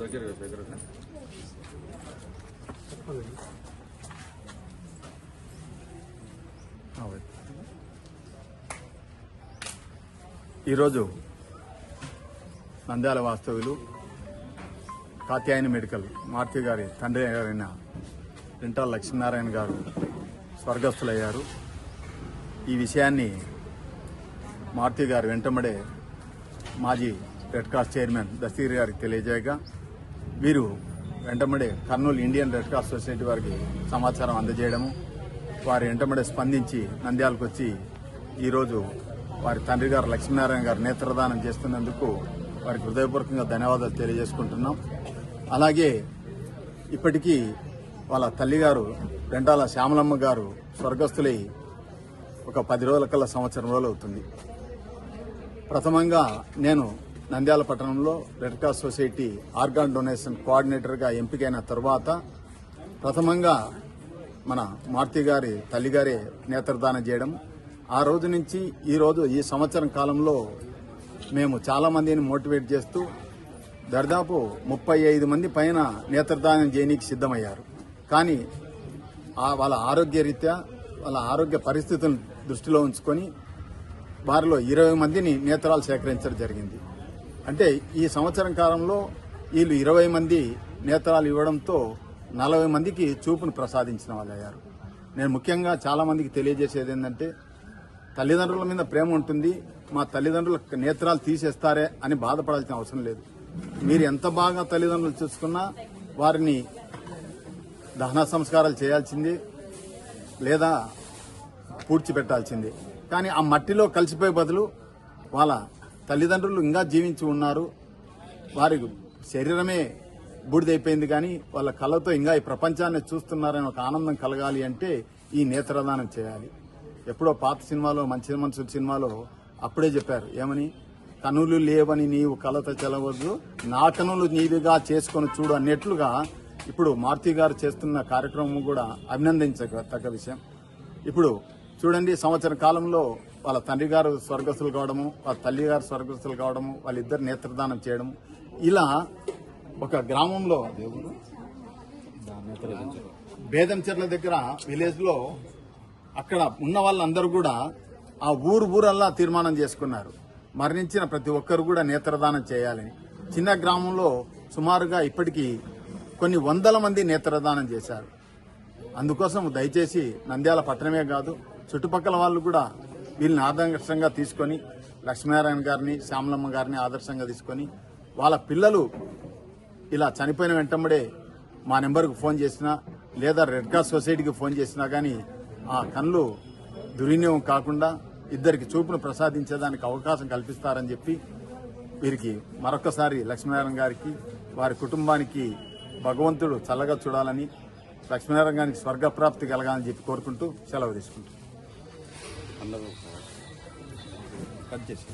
దగ్గర దగ్గర ఈరోజు నంద్యాల వాస్తవ్యులు కాత్యాయని మెడికల్ మారుతి గారి తండ్రి గారైన రింటాల లక్ష్మీనారాయణ గారు స్వర్గస్థులయ్యారు. ఈ విషయాన్ని మారుతి గారు వెంటబడే మాజీ red cross chairman Dastagiri garu తెలియజేయగా వీరు వెంటబడే Kurnool Indian Red Cross Society వారికి సమాచారం అందజేయడము వారి వెంటబడే స్పందించి నంద్యాలకు వచ్చి ఈరోజు వారి తండ్రి గారు లక్ష్మీనారాయణ గారు నేత్రదానం చేస్తున్నందుకు వారికి హృదయపూర్వకంగా ధన్యవాదాలు తెలియజేసుకుంటున్నాం. అలాగే ఇప్పటికీ వాళ్ళ తల్లిగారు రెండాల శ్యామలమ్మ గారు స్వర్గస్థులై ఒక పది రోజుల కల్లా సంవత్సరం రోజులు అవుతుంది ప్రథమంగా నేను నంద్యాల పట్టణంలో Red Cross Society organ donation కోఆర్డినేటర్గా ఎంపికైన తర్వాత ప్రథమంగా మన మారుతి గారి తల్లిగారే నేత్రదానం చేయడం. ఆ రోజు నుంచి ఈరోజు ఈ సంవత్సరం కాలంలో మేము చాలా మందిని మోటివేట్ చేస్తూ దాదాపు ముప్పై ఐదు మంది పైన నేత్రదానం చేయనీకి సిద్ధమయ్యారు. కానీ ఆ వాళ్ళ ఆరోగ్య రీత్యా వాళ్ళ ఆరోగ్య పరిస్థితులను దృష్టిలో ఉంచుకొని వారిలో ఇరవై మందిని నేత్రాలు సేకరించడం జరిగింది. అంటే ఈ సంవత్సరం కాలంలో వీళ్ళు ఇరవై మంది నేత్రాలు ఇవ్వడంతో నలభై మందికి చూపును ప్రసాదించిన వాళ్ళు అయ్యారు. నేను ముఖ్యంగా చాలామందికి తెలియజేసేది ఏంటంటే తల్లిదండ్రుల మీద ప్రేమ ఉంటుంది మా తల్లిదండ్రుల నేత్రాలు తీసేస్తారే అని బాధపడాల్సిన అవసరం లేదు. మీరు ఎంత బాగా తల్లిదండ్రులు చూసుకున్నా వారిని దహన సంస్కారాలు చేయాల్సింది లేదా పూడ్చిపెట్టాల్సింది. కానీ ఆ మట్టిలో కలిసిపోయే బదులు వాళ్ళ తల్లిదండ్రులు ఇంకా జీవించి ఉన్నారు. వారి శరీరమే బూడిదైపోయింది కానీ వాళ్ళ కళ్ళతో ఇంకా ఈ ప్రపంచాన్ని చూస్తున్నారని ఒక ఆనందం కలగాలి అంటే ఈ నేత్రదానం చేయాలి. ఎప్పుడో పాత సినిమాలో మంచి మనుషుల సినిమాలో అప్పుడే చెప్పారు. ఏమని? కనులు లేవని నీవు కలత చెలవద్దు నా కనులు నీవిగా చేసుకొని చూడు అన్నట్లుగా ఇప్పుడు మారుతి గారు చేస్తున్న కార్యక్రమం కూడా అభినందించదగ్గ విషయం. ఇప్పుడు చూడండి సంవత్సర కాలంలో వాళ్ళ తండ్రి గారు స్వర్గస్థులు కావడము వాళ్ళ తల్లి గారు స్వర్గస్థులు కావడము వాళ్ళిద్దరు నేత్రదానం చేయడం. ఇలా ఒక గ్రామంలో బేదంచెర్ల దగ్గర విలేజ్లో అక్కడ ఉన్న వాళ్ళందరూ కూడా ఆ ఊరు ఊరల్లా తీర్మానం చేసుకున్నారు. మరణించిన ప్రతి ఒక్కరు కూడా నేత్రదానం చేయాలని. చిన్న గ్రామంలో సుమారుగా ఇప్పటికీ కొన్ని వందల మంది నేత్రదానం చేశారు. అందుకోసం దయచేసి నంద్యాల పట్టణమే కాదు చుట్టుపక్కల వాళ్ళు కూడా వీళ్ళని ఆదర్శంగా తీసుకొని లక్ష్మీనారాయణ గారిని శ్యామలమ్మ గారిని ఆదర్శంగా తీసుకొని వాళ్ళ పిల్లలు ఇలా చనిపోయిన వెంటబడే మా నెంబర్కు ఫోన్ చేసినా లేదా రెడ్ క్రాస్ సొసైటీకి ఫోన్ చేసినా కానీ ఆ కళ్ళు దుర్వినియోగం కాకుండా ఇద్దరికి చూపును ప్రసాదించేదానికి అవకాశం కల్పిస్తారని చెప్పి వీరికి మరొకసారి లక్ష్మీనారాయణ గారికి వారి కుటుంబానికి భగవంతుడు చల్లగా చూడాలని లక్ష్మీనారాయణ గారికి స్వర్గప్రాప్తి కలగాలని చెప్పి కోరుకుంటూ సెలవు తీసుకుంటాం అందరూ కట్ చేసి